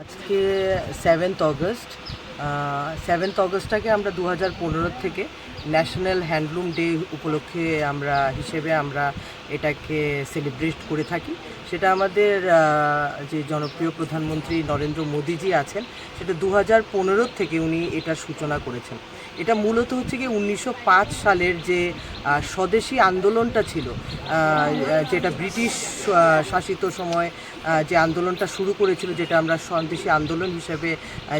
আজকে seventh August seventh অগস্টটাকে আমরা দু হাজার পনেরো থেকে ন্যাশনাল হ্যান্ডলুম ডে উপলক্ষে আমরা, হিসেবে আমরা এটাকে সেলিব্রেট করে থাকি। সেটা আমাদের যে জনপ্রিয় প্রধানমন্ত্রী নরেন্দ্র মোদীজি আছেন, সেটা দু হাজার পনেরো থেকে উনি এটার সূচনা করেছেন। এটা মূলত হচ্ছে কি উনিশশো পাঁচ সালের যে স্বদেশী আন্দোলনটা ছিল। যেটা ব্রিটিশ শাসিত সময় যে আন্দোলনটা শুরু করেছিল, যেটা আমরা স্বদেশী আন্দোলন হিসেবে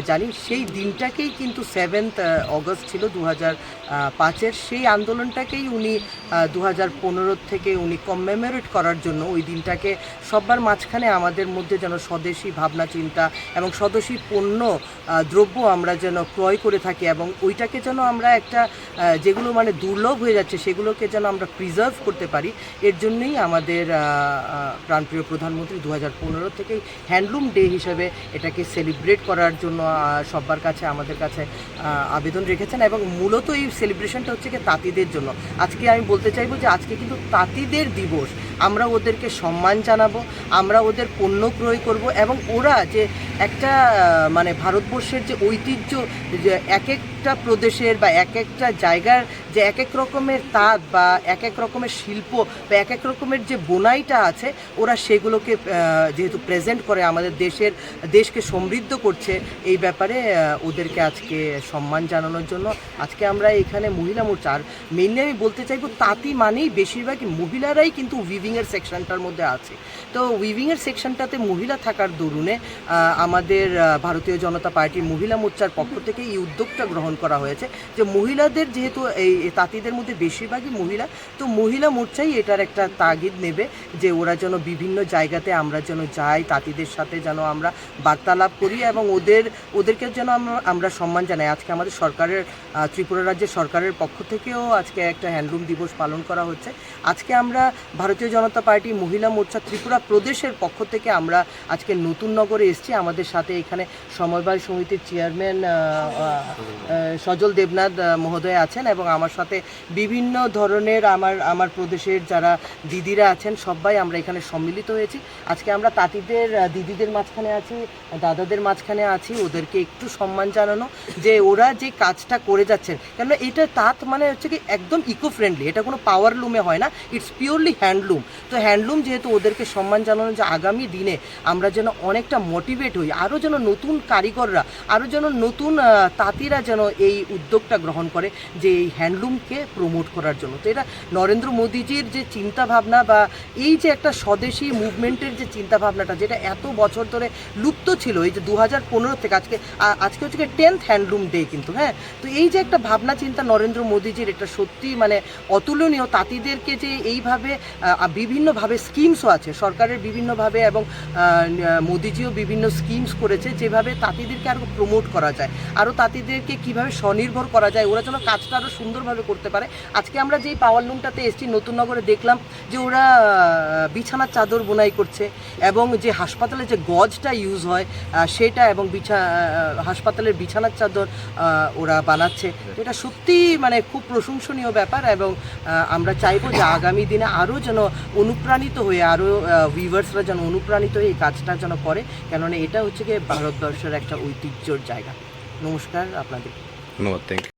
জানি, সেই দিনটাকেই কিন্তু সেভেন্থ অগস্ট ছিল দু হাজার পাঁচের। সেই আন্দোলনটাকেই উনি দু হাজার পনেরো থেকে উনি কমেমোরেট করার জন্য ওই দিনটাকে সবার মাঝখানে আমাদের মধ্যে যেন স্বদেশী ভাবনা, চিন্তা এবং স্বদেশী পণ্য দ্রব্য আমরা যেন ক্রয় করে থাকি এবং ওইটাকে যেন আমরা একটা যেগুলো মানে দুর্লভ হয়ে যাচ্ছে সেগুলোকে যেন আমরা প্রিজার্ভ করতে পারি, এর জন্যই আমাদের প্রাণপ্রিয় প্রধানমন্ত্রী দু হাজার পনেরো থেকেই হ্যান্ডলুম ডে হিসেবে এটাকে সেলিব্রেট করার জন্য সবার কাছে আমাদের কাছে আবেদন রেখেছেন এবং মূলত এই সেলিব্রেশনটা হচ্ছে কি তাঁতিদের জন্য। আজকে আমি বলতে চাইব যে আজকে কিন্তু তাঁতিদের দিবস আমরা ওদেরকে সম্মান জানাব, আমরা ওদের পণ্য ক্রয় করব এবং ওরা যে একটা মানে ভারতবর্ষের যে ঐতিহ্য, যে এক একটা প্রদেশের বা এক একটা জায়গার যে এক এক রকমের তাঁত বা এক এক রকমের শিল্প বা এক এক রকমের যে বোনাইটা আছে, ওরা সেগুলোকে যেহেতু প্রেজেন্ট করে আমাদের দেশের, দেশকে সমৃদ্ধ করছে, এই ব্যাপারে ওদেরকে আজকে সম্মান জানানোর জন্য আজকে আমরা এখানে মহিলা মোর্চা আর মেনলি আমি বলতে চাইব তাঁতি মানেই বেশিরভাগই মহিলারাই কিন্তু উইভিংয়ের সেকশনটার মধ্যে আছে। তো উইভিংয়ের সেকশনটাতে মহিলা থাকার আহ, আমাদের ভারতীয় জনতা পার্টির মহিলা মোর্চার পক্ষ থেকে এই উদ্যোগটা গ্রহণ করা হয়েছে যে মহিলাদের যেহেতু এই তাঁতিদের মধ্যে বেশিরভাগই মহিলা তো মহিলা মোর্চাই এটার একটা তাগিদ নেবে যে ওরা যেন বিভিন্ন জায়গাতে আমরা যেন যাই তাঁতিদের সাথে যেন আমরা বার্তালাপ করি এবং ওদের ওদেরকে যেন আমরা আমরা সম্মান জানাই। আজকে আমাদের সরকারের ত্রিপুরা রাজ্যের সরকারের পক্ষ থেকেও আজকে একটা হ্যান্ডলুম দিবস পালন করা হচ্ছে। আজকে আমরা ভারতীয় জনতা পার্টি মহিলা মোর্চা ত্রিপুরা প্রদেশের পক্ষ থেকে আমরা আজকে নতুন নগরে এসেছি। আমাদের সাথে এখানে সমবায় সমিতির চেয়ারম্যান সজল দেবনাথ মহোদয় আছেন এবং আমার সাথে বিভিন্ন ধরনের আমার আমার প্রদেশের যারা দিদিরা আছেন, সবাই আমরা এখানে সম্মিলিত হয়েছি। আজকে আমরা তাঁতিদের দিদিদের মাঝখানে আছি, দাদাদের মাঝখানে আছি। ওদেরকে একটু সম্মান জানানো যে ওরা যে কাজটা করে যাচ্ছেন, কেননা এটা তাঁত মানে হচ্ছে কি একদম ইকো ফ্রেন্ডলি এটা কোনো পাওয়ার লুমে হয় না ইটস পিওরলি হ্যান্ডলুম তো হ্যান্ডলুম যেহেতু ওদেরকে সম্মান জানানো যে আগামী দিনে আমরা যেন অনেকটা মোটিভেট হই, আরও যেন নতুন কারিগররা, আরও যেন নতুন তাঁতিরা যেন এই উদ্যোগটা গ্রহণ করে যে এই হ্যান্ডলুমকে প্রমোট করার জন্য। তো এটা নরেন্দ্র মোদীজির যে চিন্তা ভাবনা বা এই যে একটা স্বদেশি মুভমেন্টের যে চিন্তা ভাবনাটা যেটা এত বছর ধরে লুপ্ত ছিল, এই যে দু হাজার পনেরো থেকে আজকে আজকে হচ্ছে টেন্থ হ্যান্ডলুম ডে কিন্তু হ্যাঁ? তো এই যে একটা ভাবনা চিন্তা নরেন্দ্র মোদীজির, এটা সত্যি মানে অতুলনীয়। তাঁতিদেরকে যে এইভাবে বিভিন্নভাবে স্কিমসও আছে। সরকারের বিভিন্নভাবে এবং মোদিজিও বিভিন্ন স্কিমস করেছে যেভাবে তাঁতিদেরকে আরও প্রমোট করা যায়। আরও তাঁতিদেরকে কীভাবে স্বনির্ভর করা যায়, ওরা যেন কাজটা আরও সুন্দরভাবে করতে পারে। আজকে আমরা যেই পাওয়ার লুমটাতে এসেছি, নতুন নগরে দেখলাম যে ওরা বিছানার চাদর বোনাই করছে এবং যে হাসপাতালে যে গজটা ইউজ হয় সেটা এবং বিছা হাসপাতালের বিছানার চাদর ওরা বানাচ্ছে। তো এটা সত্যি মানে খুব প্রশংসনীয় ব্যাপার এবং আমরা চাইব যে আগামী দিনে আরও যেন অনুপ্রাণিত হয়ে আরও ভিউয়ার্সরা যেন অনুপ্রাণিত হয়ে এই কাজটা যেন করে। কেননা এটা হচ্ছে গিয়ে ভারতবর্ষের একটা ঐতিহ্যর জায়গা। নমস্কার আপনাদের। ধন্যবাদ থ্যাংক